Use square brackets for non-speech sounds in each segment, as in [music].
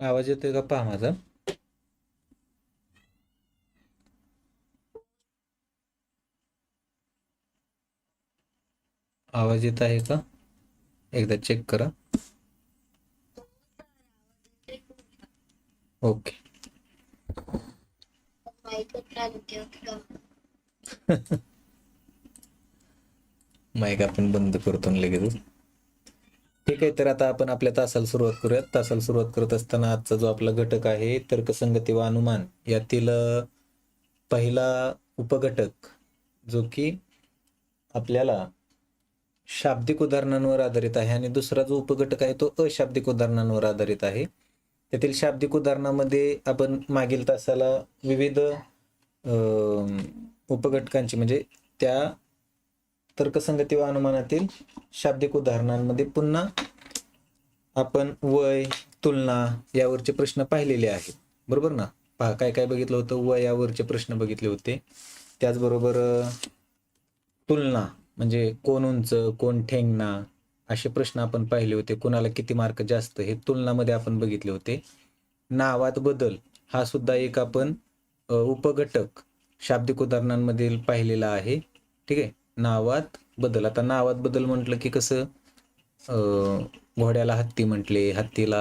आवाज येतोय का? पहा माझा. आवाज येत आहे का? एकदा चेक करा. ओके. [laughs] माईक आपण बंद करतो लगेच ठीक आहे तर आता आपण आपल्या तासाला सुरुवात करूयात. तासाला सुरुवात करत असताना आजचा जो आपला घटक आहे तर्कसंगती व अनुमान यातील पहिला उपघटक जो की आपल्याला शाब्दिक उदाहरणांवर आधारित आहे आणि दुसरा जो उपघटक आहे तो अशाब्दिक उदाहरणांवर आधारित आहे. त्यातील शाब्दिक उदाहरणामध्ये आपण मागील तासाला विविध उपघटकांची म्हणजे त्या तर्कसंगती व अनुमानातील शाब्दिक उदाहरणांमध्ये पुन्हा आपण वय तुलना यावरचे प्रश्न पाहिलेले आहेत. बरोबर ना? पहा काय काय बघितलं होतं? वयावरचे प्रश्न बघितले होते. त्याचबरोबर तुलना म्हणजे कोण उंच कोण ठेंगणा असे प्रश्न आपण पाहिले होते. कोणाला किती मार्क जास्त हे तुलनामध्ये आपण बघितले होते. नावात बदल हा सुद्धा एक आपण उपघटक शाब्दिक उदाहरणांमधील पाहिलेला आहे. ठीक आहे? नावात बदल. आता नावात बदल म्हटलं की कसं घोड्याला हत्ती म्हटले हत्तीला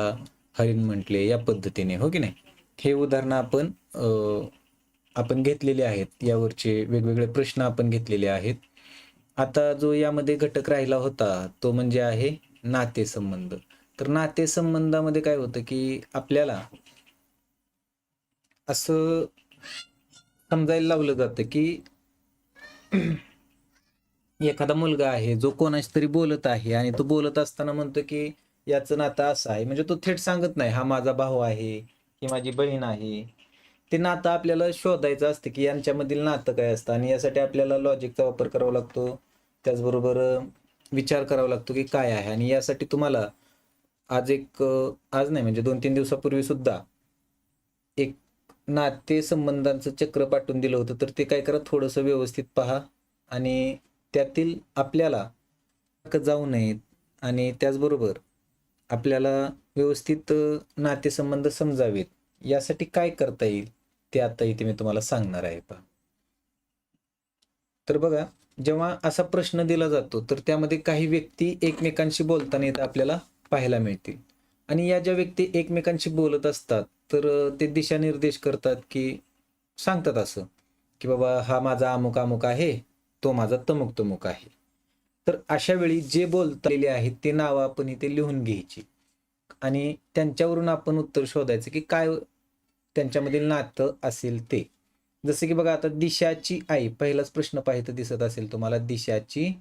हरिण म्हटले या पद्धतीने हो की नाही? हे उदाहरणं आपण आपण घेतलेले आहेत. यावरचे वेगवेगळे प्रश्न आपण घेतलेले आहेत. आता जो यामध्ये घटक राहिला होता तो म्हणजे आहे नातेसंबंध. तर नातेसंबंधामध्ये काय होतं की आपल्याला असं समजायला लावलं जातं की एखादा मुलगा आहे जो कोणाशी तरी बोलत आहे आणि तो बोलत असताना म्हणतो की याचं नातं असं आहे. म्हणजे तो थेट सांगत नाही हा माझा भाऊ आहे की माझी बहीण आहे. ते नातं आपल्याला शोधायचं असतं की यांच्यामधील नातं काय असतं आणि यासाठी आपल्याला लॉजिकचा वापर करावा लागतो. त्याचबरोबर विचार करावा लागतो की काय आहे आणि यासाठी तुम्हाला आज एक आज नाही म्हणजे दोन तीन दिवसापूर्वी सुद्धा एक नाते संबंधांचं चक्र पाठवून दिलं होतं. तर ते काय करा थोडंसं व्यवस्थित पहा आणि त्यातील आपल्याला जाऊ नयेत आणि त्याचबरोबर आपल्याला व्यवस्थित नातेसंबंध समजावेत यासाठी काय करता येईल ते आता इथे मी तुम्हाला सांगणार आहे पहा. तर बघा जेव्हा असा प्रश्न दिला जातो तर त्यामध्ये काही व्यक्ती एकमेकांशी बोलताना इथं आपल्याला पाहायला मिळतील. आणि या ज्या व्यक्ती एकमेकांशी बोलत असतात तर ते दिशानिर्देश करतात की सांगतात असं की बाबा हा माझा अमुक अमुक आहे तो माझा तमुक तमुक आहे. तर अशा वेळी जे बोलतलेले आहेत ते नावं आपण इथे लिहून घ्यायची. आणि त्यांच्यावरून आपण उत्तर शोधायचं की काय त्यांच्यामधील नातं असेल ते. जसं की बघा आता दिशाची आई पहिलाच प्रश्न पाहिजे दिसत असेल तुम्हाला दिशाची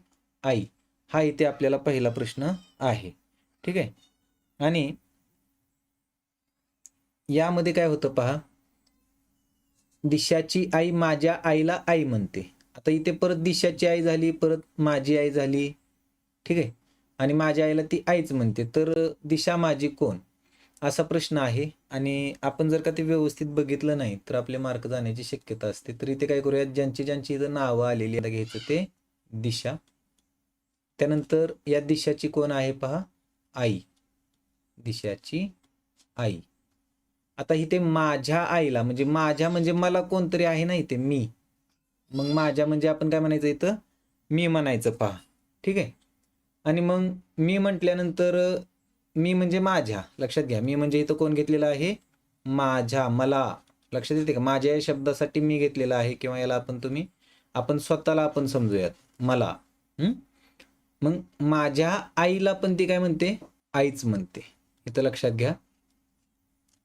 आई. हा इथे आपल्याला पहिला प्रश्न आहे. ठीक आहे? आणि यामध्ये काय होतं पहा? दिशाची आई माझ्या आईला आई म्हणते. आता इथे परत दिशाची आई झाली परत माझी आई झाली. ठीक आहे? आणि माझ्या आईला ती आईच म्हणते. तर दिशा माझी कोण? असा प्रश्न आहे. आणि आपण जर का ते व्यवस्थित बघितलं नाही तर आपले मार्क जाण्याची शक्यता असते. तर इथे काय करूयात? ज्यांची ज्यांची इथं नावं आलेली घ्यायचं ते दिशा. त्यानंतर या दिशाची कोण आहे पहा? आई. दिशाची आई. आता इथे माझ्या आईला म्हणजे माझ्या म्हणजे मला कोणतरी आहे ना इथे मी. मग माझ्या म्हणजे आपण काय म्हणायचं इथं? मी म्हणायचं पहा. ठीक आहे? आणि मग मी म्हटल्यानंतर मी म्हणजे माझ्या. लक्षात घ्या. मी म्हणजे इथं कोण घेतलेलं आहे? माझ्या. मला. लक्षात येते का? माझ्या या शब्दासाठी मी घेतलेला आहे किंवा याला आपण तुम्ही आपण स्वतःला आपण समजूयात. मला. मग माझ्या आईला पण ती काय म्हणते? आईच म्हणते. इथं लक्षात घ्या.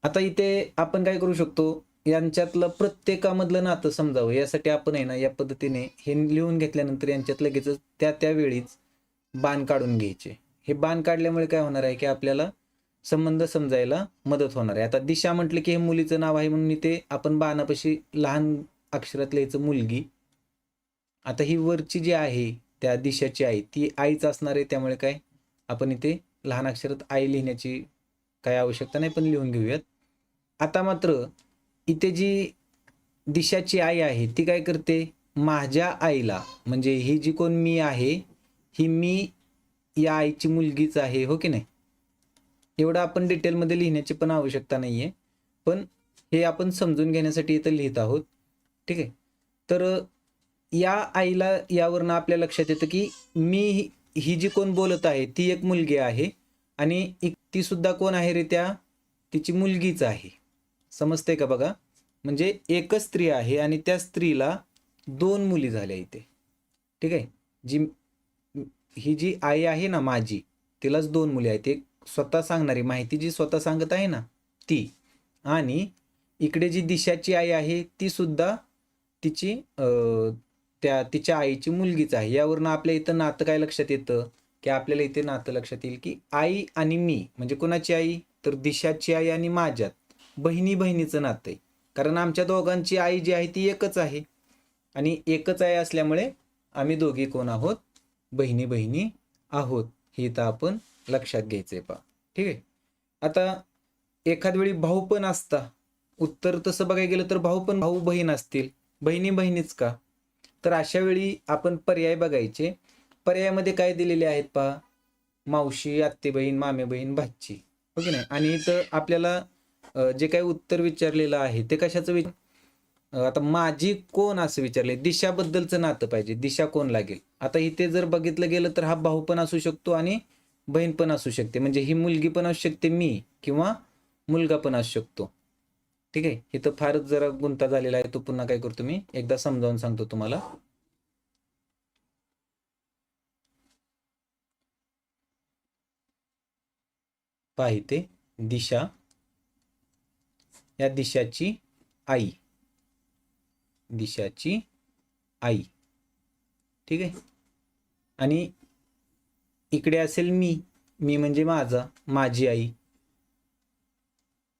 आता इथे आपण काय करू शकतो? यांच्यातलं प्रत्येकामधलं नातं समजावं. यासाठी आपण आहे ना या पद्धतीने हे लिहून घेतल्यानंतर यांच्यात लगेच त्या त्या वेळीच बाण काढून घ्यायचे. हे बाण काढल्यामुळे काय होणार आहे की आपल्याला संबंध समजायला मदत होणार आहे. आता दिशा म्हटलं की हे मुलीचं नाव आहे म्हणून ते आपण बाणापाशी लहान अक्षरात लिहायचं मुलगी. आता ही वरची जी आहे त्या दिशाची आई ती आईच असणार आहे. त्यामुळे काय आपण इथे लहान अक्षरात आई लिहिण्याची काही आवश्यकता नाही पण लिहून घेऊयात. आता मात्र इथे जी दिशाची आई आहे ती काय करते? माझ्या आईला. म्हणजे ही जी कोण मी आहे ही मी या आईची मुलगीच आहे हो की नाही? एवढं आपण डिटेलमध्ये लिहिण्याची पण आवश्यकता नाही आहे पण हे आपण समजून घेण्यासाठी इथं लिहित आहोत. ठीक आहे? तर या आईला यावरनं आपल्या लक्षात येतं की मी ही- ही जी कोण बोलत आहे ती एक मुलगी आहे. आणि एक ती सुद्धा कोण आहे रे त्या तिची मुलगीच आहे. समजते का बघा? म्हणजे एकच स्त्री आहे आणि त्या स्त्रीला दोन मुली झाल्या इथे. ठीक आहे? जी ही जी आई आहे ना माझी तिलाच दोन मुली आहेत. एक स्वतः सांगणारी माहिती जी स्वतः सांगत आहे ना ती. आणि इकडे जी दिशाची आई आहे ती सुद्धा तिची त्या तिच्या आईची मुलगीच आहे. यावरून आपल्या इथं नातं काय लक्षात येतं? की आपल्याला इथे नातं लक्षात येईल की आई आणि मी. म्हणजे कोणाची आई? तर दिशाची आई आणि माझ्यात. बहिणी बहिणीचं नातं आहे कारण आमच्या दोघांची आई जी आहे ती एकच आहे. आणि एकच आहे असल्यामुळे आम्ही दोघी कोण आहोत? बहिणी बहिणी आहोत. हे तर आपण लक्षात घ्यायचं आहे पा ठीक आहे? आता एखाद वेळी भाऊ पण असता. उत्तर तसं बघायला गेलं तर भाऊ पण भाऊ बहीण असतील. बहिणी बहिणीच का? तर अशा वेळी आपण पर्याय बघायचे. पर्यायामध्ये काय दिलेले आहेत पहा? मावशी आत्ते बहीण मामे बहीण भाची. हो की नाही? आणि इथं आपल्याला जे काही उत्तर विचारलेलं आहे ते कशाचं विचार? आता माझी कोण असं विचारले दिशाबद्दलचं नातं पाहिजे. दिशा कोण लागेल? आता इथे जर बघितलं गेलं तर हा भाऊ पण असू शकतो आणि बहीण पण असू शकते. म्हणजे ही मुलगी पण असू शकते मी किंवा मुलगा पण असू शकतो. ठीक आहे? इथं फारच जरा गुंता झालेला आहे तो पुन्हा काय करतो मी? एकदा समजावून सांगतो तुम्हाला. पाहिते. दिशा. या दिशाची आई. दिशाची आई. ठीक आहे? आणि इकडे असेल मी मी म्हणजे माझा माझी आई.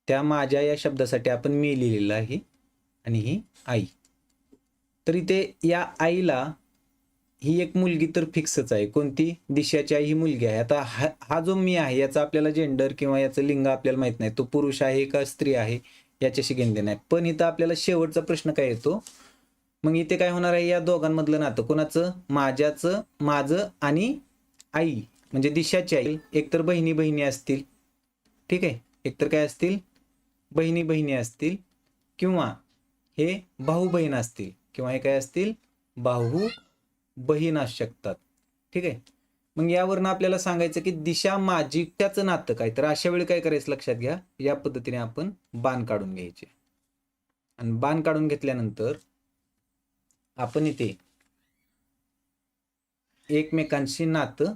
त्या माझ्या या शब्दासाठी आपण मी लिहिलेलं आहे आणि ही आई. तर इथे या आईला ही एक मुलगी तर फिक्सच आहे. कोणती? दिशाची आई ही मुलगी आहे. आता हा हा जो मी आहे याचा आपल्याला जेंडर किंवा याचं लिंग आपल्याला माहीत नाही. तो पुरुष आहे का स्त्री आहे? याच्याशी घेणं नाही पण इथं आपल्याला शेवटचा प्रश्न काय येतो? मग इथे काय होणार आहे? या दोघांमधलं नातं. कोणाचं? माझ्याचं माझं आणि आई. म्हणजे दिशाची आई. एकतर बहिणी बहिणी असतील. ठीक आहे? एकतर काय असतील? बहिणी बहिणी असतील. किंवा हे भाऊ बहीण असतील. किंवा हे काय असतील? भाऊ बहीण असू शकतात. ठीक आहे? मग यावरनं आपल्याला सांगायचं की दिशा माझी त्याचं नातं काय? तर अशा वेळी काय करायचं लक्षात घ्या. या पद्धतीने आपण बाण काढून घ्यायचे. आणि बाण काढून घेतल्यानंतर आपण इथे एकमेकांशी नातं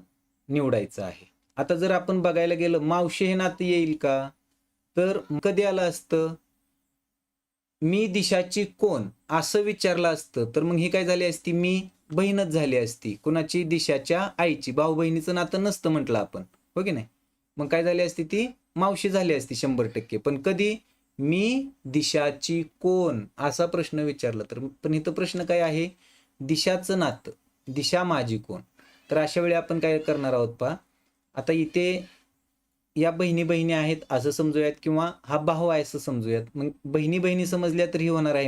निवडायचं आहे. आता जर आपण बघायला गेलं मावशी हे नातं येईल का? तर कधी आलं असतं? मी दिशाची कोण असं विचारलं असतं तर मग ही काय झाली असती? मी बहीणच झाली असती. कुणाची? दिशाच्या आईची. भाऊ बहिणीचं नातं नसतं म्हटलं आपण. हो की नाही? मग काय झाली असती ती? मावशी झाली असती शंभर टक्के. पण कधी? मी दिशाची कोण असा प्रश्न विचारला तर. पण इथं प्रश्न काय आहे? दिशाचं नातं. दिशा माझी कोण. तर अशा वेळी आपण काय करणार आहोत पहा. आता इथे या बहिणी बहिणी आहेत असं समजूयात किंवा हा भाऊ आहे असं समजूयात. मग बहिणी बहिणी समजल्या तर ही होणार आहे.